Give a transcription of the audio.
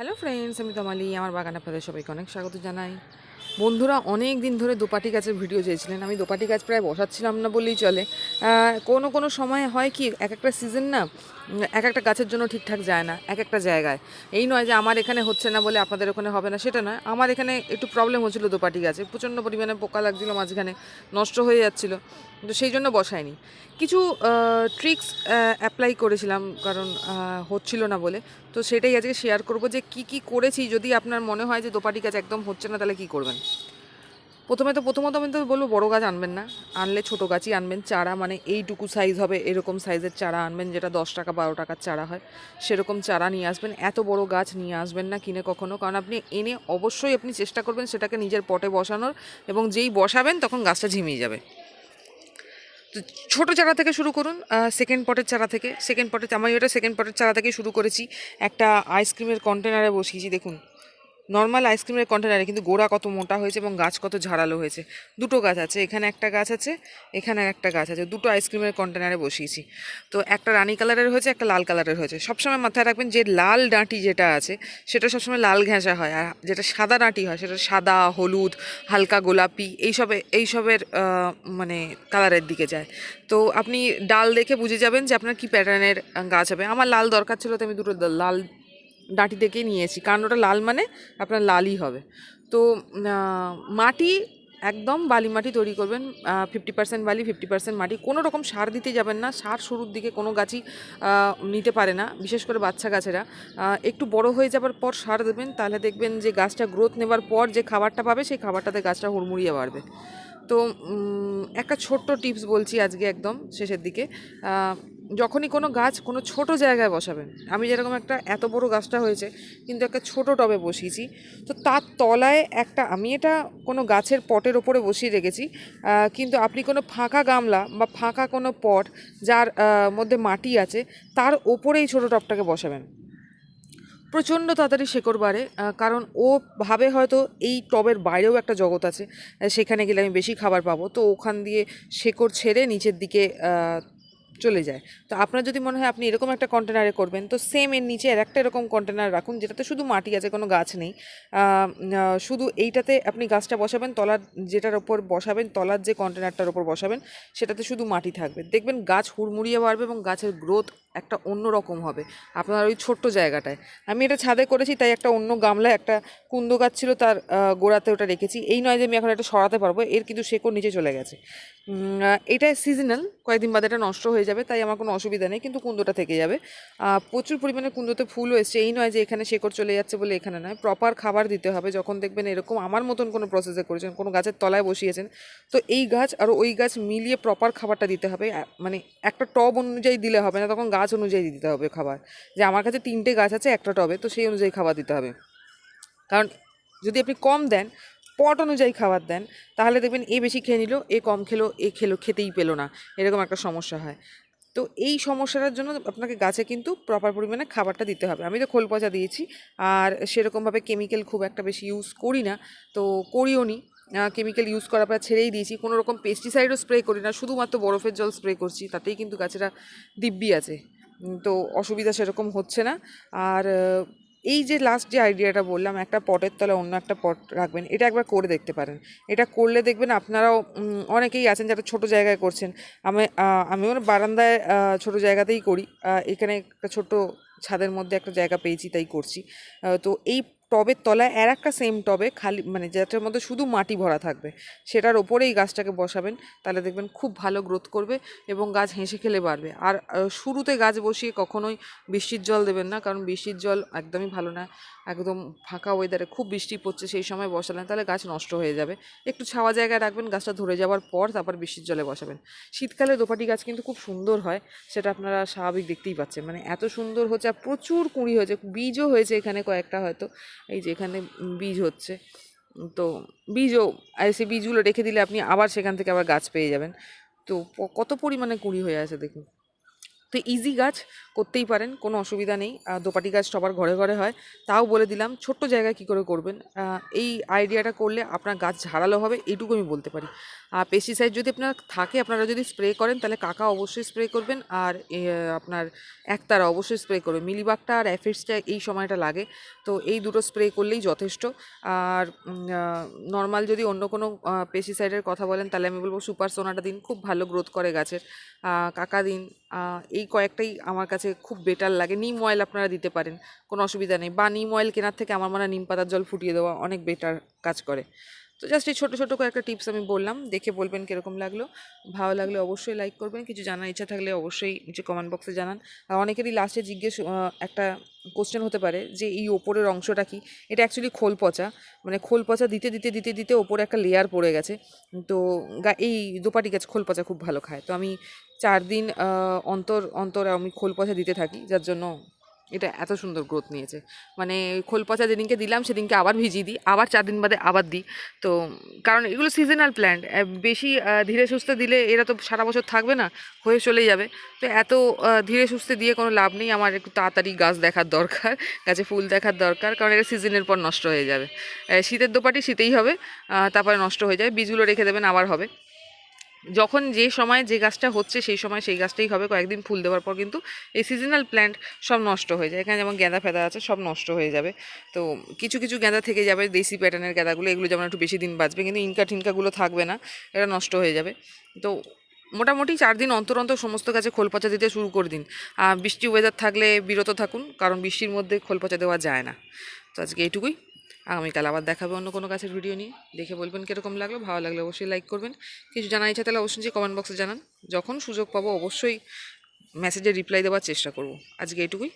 Hello friends আমি তমালি আমার বাগান আপনাদের সবাইকে অনেক স্বাগত জানাই। বন্ধুরা, অনেক দিন ধরে দোপাটি গাছের ভিডিও চেয়েছিলেন। আমি দোপাটি গাছ প্রায় বসাচ্ছিলাম না বলেই চলে। কোনো কোনো সময় হয় কি, এক একটা সিজন না এক একটা গাছের জন্য ঠিকঠাক যায় না, এক একটা জায়গায়। এই নয় যে আমার এখানে হচ্ছে না বলে আপনাদের ওখানে হবে না, সেটা নয়। আমার এখানে একটু প্রবলেম হচ্ছিল দোপাটি গাছে। প্রচণ্ড পরিমাণে পোকা লাগছিল, মাঝখানে নষ্ট হয়ে যাচ্ছিল। তো সেই জন্য বসায়নি। কিছু ট্রিক্স অ্যাপ্লাই করেছিলাম, কারণ হচ্ছিল না বলে। তো সেটাই আজকে শেয়ার করব যে কি কি করেছি, যদি আপনার মনে হয় যে দোপাটি গাছ একদম হচ্ছে না, তাহলে কি করবেন? প্রথমে তো প্রথমত আমি তো বলব বড়ো গাছ আনবেন না। আনলে ছোট গাছই আনবেন। চারা মানে এইটুকু সাইজ হবে, এরকম সাইজের চারা আনবেন যেটা দশ টাকা, বারো টাকার চারা হয়। সেরকম চারা নিয়ে আসবেন। এত বড় গাছ নিয়ে আসবেন না কিনে কখনো। কারণ আপনি এনে অবশ্যই আপনি চেষ্টা করবেন সেটাকে নিজের পটে বসানোর এবং যেই বসাবেন তখন গাছটা ঝিমিয়ে যাবে। তো ছোটো চারা থেকে শুরু করুন সেকেন্ড পটের চারা থেকে। সেকেন্ড পটের আমি ওটা সেকেন্ড পটের চারা থেকে শুরু করেছি। একটা আইসক্রিমের কন্টেনারে বসিয়েছি, দেখুন। নর্মাল আইসক্রিমের কন্টেনারে কিন্তু গোড়া কত মোটা হয়েছে এবং গাছ কত ঝাড়ালো হয়েছে। দুটো গাছ আছে, এখানে একটা গাছ আছে, এখানে একটা গাছ আছে, দুটো আইসক্রিমের কন্টেনারে বসিয়েছি। তো একটা রানি কালারের হয়েছে, একটা লাল কালারের হয়েছে। সবসময় মাথায় রাখবেন যে লাল ডাঁটি যেটা আছে, সেটা সবসময় লাল ঘেঁষা হয়, আর যেটা সাদা ডাঁটি হয়, সেটা সাদা, হলুদ, হালকা গোলাপি, এইসবে, এইসবের মানে কালারের দিকে যায়। তো আপনি ডাল দেখে বুঝে যাবেন যে আপনার কী প্যাটার্নের গাছ হবে। আমার লাল দরকার ছিল, তো আমি দুটো লাল ডাঁটি থেকে নিয়েছি। কারণ ওটা লাল মানে আপনার লালই হবে। তো মাটি একদম বালি মাটি তৈরি করবেন। ফিফটি পার্সেন্ট বালি ফিফটি পার্সেন্ট মাটি। কোনো রকম সার দিতে যাবেন না। সার শুরুর দিকে কোনো গাছই নিতে পারে না। বিশেষ করে বাচ্চা গাছেরা। একটু বড় হয়ে যাবার পর সার দেবেন। তাহলে দেখবেন যে গাছটা গ্রোথ নেবার পর যে খাবারটা পাবে, সেই খাবারটাতে গাছটা হুড়মুড়িয়ে বাড়বে। তো একটা ছোট্ট টিপস বলছি আজকে একদম শেষের দিকে। যখনই কোনো গাছ কোনো ছোট জায়গায় বসাবেন, আমি যেরকম একটা এত বড় গাছটা হয়েছে, কিন্তু একটা ছোট টবে বসিয়েছি, তো তার তলায় একটা, আমি এটা কোনো গাছের পটের ওপরে বসিয়ে রেখেছি কিন্তু আপনি কোনো ফাঁকা গামলা বা ফাঁকা কোনো পট, যার মধ্যে মাটি আছে, তার ওপরেই ছোটো টবটাকে বসাবেন। প্রচণ্ড তাড়াতাড়ি শেকড় বাড়ে কারণ ও ভাবে হয়তো এই টবের বাইরেও একটা জগৎ আছে সেখানে গেলে আমি বেশি খাবার পাবো। তো ওখান দিয়ে শেকড় ছেড়ে নিচের দিকে চলে যায়। তো আপনার যদি মনে হয় আপনি এরকম একটা কন্টেনারে করবেন, তো সেম এর নিচে আর একটা এরকম কন্টেনার রাখুন, যেটাতে শুধু মাটি আছে, কোনো গাছ নেই। শুধু এইটাতে আপনি গাছটা বসাবেন, তলার যেটার ওপর বসাবেন, তলার যে কন্টেনারটার ওপর বসাবেন, সেটাতে শুধু মাটি থাকবে। দেখবেন গাছ হুড়মুড়িয়ে বাড়বে এবং গাছের গ্রোথ একটা অন্য রকম হবে। আপনার ওই ছোট্ট জায়গাটায়। আমি এটা ছাদে করেছি, তাই একটা অন্য গামলায় একটা কুন্দ গাছ ছিল তার গোড়াতে ওটা রেখেছি। এই নয় যে আমি এখন এটা সরাতে পারব, এর কিন্তু শেকড় নিচে চলে গেছে। এটা সিজনাল কয়েকদিন বাদে এটা নষ্ট হয়ে যাবে, তাই আমার কোনো অসুবিধা নেই, কিন্তু কুন্দটা থেকে যাবে। প্রচুর পরিমাণে কুন্দতে ফুলও এসছে। এই নয় যে এখানে শেকড় চলে যাচ্ছে বলে এখানে নয় প্রপার খাবার দিতে হবে। যখন দেখবেন এরকম আমার মতন কোনো প্রসেসে করেছেন, কোনো গাছের তলায় বসিয়েছেন, তো এই গাছ আর ওই গাছ মিলিয়ে প্রপার খাবারটা দিতে হবে। মানে একটা টব অনুযায়ী দিলে হবে না, তখন গাছ অনুযায়ী দিতে হবে খাবার। যে আমার কাছে তিনটে গাছ আছে, একটা টবে, তো সেই অনুযায়ী খাবার দিতে হবে। কারণ যদি আপনি কম দেন, পট অনুযায়ী খাবার দেন, তাহলে দেখবেন এ বেশি খেয়ে নিল, এ কম খেলো, এ খেলো, খেতেই পেল না। এরকম একটা সমস্যা হয়। তো এই সমস্যাটার জন্য আপনাকে গাছে কিন্তু প্রপার পরিমাণে খাবারটা দিতে হবে। আমি তো খোল পচা দিয়েছি, আর সেরকমভাবে কেমিক্যাল খুব একটা বেশি ইউজ করি না। তো করিও নি। কেমিক্যাল ইউজ করার পর ছেড়েই দিয়েছি। কোনো রকম পেস্টিসাইডও স্প্রে করি না। শুধুমাত্র বরফের জল স্প্রে করছি, তাতেই কিন্তু গাছেরা দিব্যি আছে। তো অসুবিধা সেরকম হচ্ছে না। আর এই যে লাস্ট যে আইডিয়াটা বললাম, একটা পটের তলায় অন্য একটা পট রাখবেন, এটা একবার করে দেখতে পারেন। এটা করলে দেখবেন আপনারাও অনেকেই আছেন যারা ছোট জায়গায় করছেন। আমি আমি আমিও বারান্দায় ছোট জায়গাতেই করি। এখানে একটা ছোট ছাদের মধ্যে একটা জায়গা পেয়েছি, তাই করছি। তো এই টবের তলায় আর একটা সেম টবে খালি মানে যেটার মধ্যে শুধু মাটি ভরা থাকবে, সেটার ওপরেই গাছটাকে বসাবেন, তাহলে দেখবেন খুব ভালো গ্রোথ করবে এবং গাছ হেসে খেলে বাড়বে। আর শুরুতে গাছ বসিয়ে কখনোই বৃষ্টির জল দেবেন না, কারণ বৃষ্টির জল একদমই ভালো না। একদম ফাঁকা ওয়েদারে খুব বৃষ্টি পড়ছে, সেই সময় বসালেন, তাহলে গাছ নষ্ট হয়ে যাবে। একটু ছাওয়া জায়গায় রাখবেন, গাছটা ধরে যাওয়ার পর তারপর বৃষ্টির জলে বসাবেন। শীতকালে দোপাটি গাছ কিন্তু খুব সুন্দর হয়, সেটা আপনারা স্বাভাবিক দেখতেই পাচ্ছেন। মানে এত সুন্দর হচ্ছে আর প্রচুর কুঁড়ি হয়েছে, বীজও হয়েছে এখানে কয়েকটা হয়তো, এই যে এখানে বীজ হচ্ছে। তো বীজও আর সেই বীজগুলো রেখে দিলে আপনি আবার সেখান থেকে আবার গাছ পেয়ে যাবেন। তো কত পরিমাণে কুঁড়ি হয়ে আছে দেখুন। তো ইজি গাছ করতেই পারেন, কোনো অসুবিধা নেই। দোপাটি গাছ সবার ঘরে ঘরে হয়। তাও বলে দিলাম, ছোট্ট জায়গায় কী করে করবেন? এই আইডিয়াটা করলে আপনার গাছ ঝাড়ালো হবে, এইটুকু আমি বলতে পারি। আর পেস্টিসাইড যদি আপনার থাকে, আপনারা যদি স্প্রে করেন, তাহলে কাকা অবশ্যই স্প্রে করবেন। আর আপনার একতারা অবশ্যই স্প্রে করবেন। মিলিবাগটা আর অ্যাফিডসটা এই সময়টা লাগে। তো এই দুটো স্প্রে করলেই যথেষ্ট। আর নর্মাল যদি অন্য কোনো পেস্টিসাইডের কথা বলেন, তাহলে আমি বলব সুপার সোনাটা দিন। খুব ভালো গ্রোথ করে গাছের। কাকা দিন। এই কয়েকটাই আমার কাছে খুব বেটার লাগে। নিম অয়েল আপনারা দিতে পারেন, কোনো অসুবিধা নেই। বা নিম অয়েল কেনার থেকে আমার মনে হয় নিম পাতার জল ফুটিয়ে দেওয়া অনেক বেটার কাজ করে। তো জাস্ট এই ছোটো ছোটো কয়েকটা টিপস আমি বললাম, দেখে বলবেন কীরকম লাগল। ভালো লাগলে অবশ্যই লাইক করবেন। কিছু জানার ইচ্ছা থাকলে অবশ্যই নিচে কমেন্ট বক্সে জানান। আর অনেকেরই লাস্টে জিজ্ঞেস একটা কোশ্চেন হতে পারে যে, এই ওপরের অংশটা কি? এটা অ্যাকচুয়ালি খোল পচা। মানে খোল পচা দিতে দিতে দিতে দিতে ওপরে একটা লেয়ার পড়ে গেছে। তো এই দোপাটি গাছ খোল পচা খুব ভালো খায়। তো আমি চার দিন অন্তর অন্তর আমি খোল পচা দিতে থাকি, যার জন্য এটা এত সুন্দর গ্রোথ নিয়েছে। মানে খোল পচা যেদিনকে দিলাম, সেদিনকে আবার ভিজিয়ে দিই, আবার চার দিন বাদে আবার দিই। তো কারণ এগুলো সিজনাল প্ল্যান্ট বেশি ধীরে সুস্থে দিলে এরা তো সারা বছর থাকবে না, হয়ে চলে যাবে। তো এত ধীরে সুস্থে দিয়ে কোনো লাভ নেই, আমার একটু তাড়াতাড়ি গাছ দেখার দরকার, গাছে ফুল দেখার দরকার, কারণ এটা সিজনের পর নষ্ট হয়ে যাবে। শীতের দোপাটি শীতেই হবে তারপরে নষ্ট হয়ে যাবে, বীজগুলো রেখে দেবেন, আবার হবে। যখন যে সময় যে গাছটা হচ্ছে সেই সময় সেই গাছটাই হবে, কয়েকদিন ফুল দেওয়ার পর কিন্তু এই সিজনাল প্ল্যান্ট সব নষ্ট হয়ে যায়। এখানে যেমন গ্যাঁদা ফেদা আছে, সব নষ্ট হয়ে যাবে। তো কিছু কিছু গ্যাঁদা থেকে যাবে, দেশি প্যাটার্নের গ্যাঁদাগুলো এগুলো যেমন একটু বেশি দিন বাঁচবে, কিন্তু ইনকা টিনকাগুলো থাকবে না, এটা নষ্ট হয়ে যাবে। তো মোটামুটি চার দিন অন্তর অন্তর সমস্ত গাছে খোল পচা দিতে শুরু করে দিন। বৃষ্টি ওয়েদার থাকলে বিরত থাকুন, কারণ বৃষ্টির মধ্যে খোল পচা দেওয়া যায় না। তো আজকে এইটুকুই। আগামীকাল আবার দেখাবে অন্য কোনো গাছের ভিডিও নিয়ে। দেখে বলবেন কীরকম লাগল, ভালো লাগলে অবশ্যই লাইক করবেন। কিছু জানার ইচ্ছা তাহলে অবশ্যই কমেন্ট বক্সে জানান। যখন সুযোগ পাবো অবশ্যই মেসেজে রিপ্লাই দেওয়ার চেষ্টা করব। আজকে এইটুকুই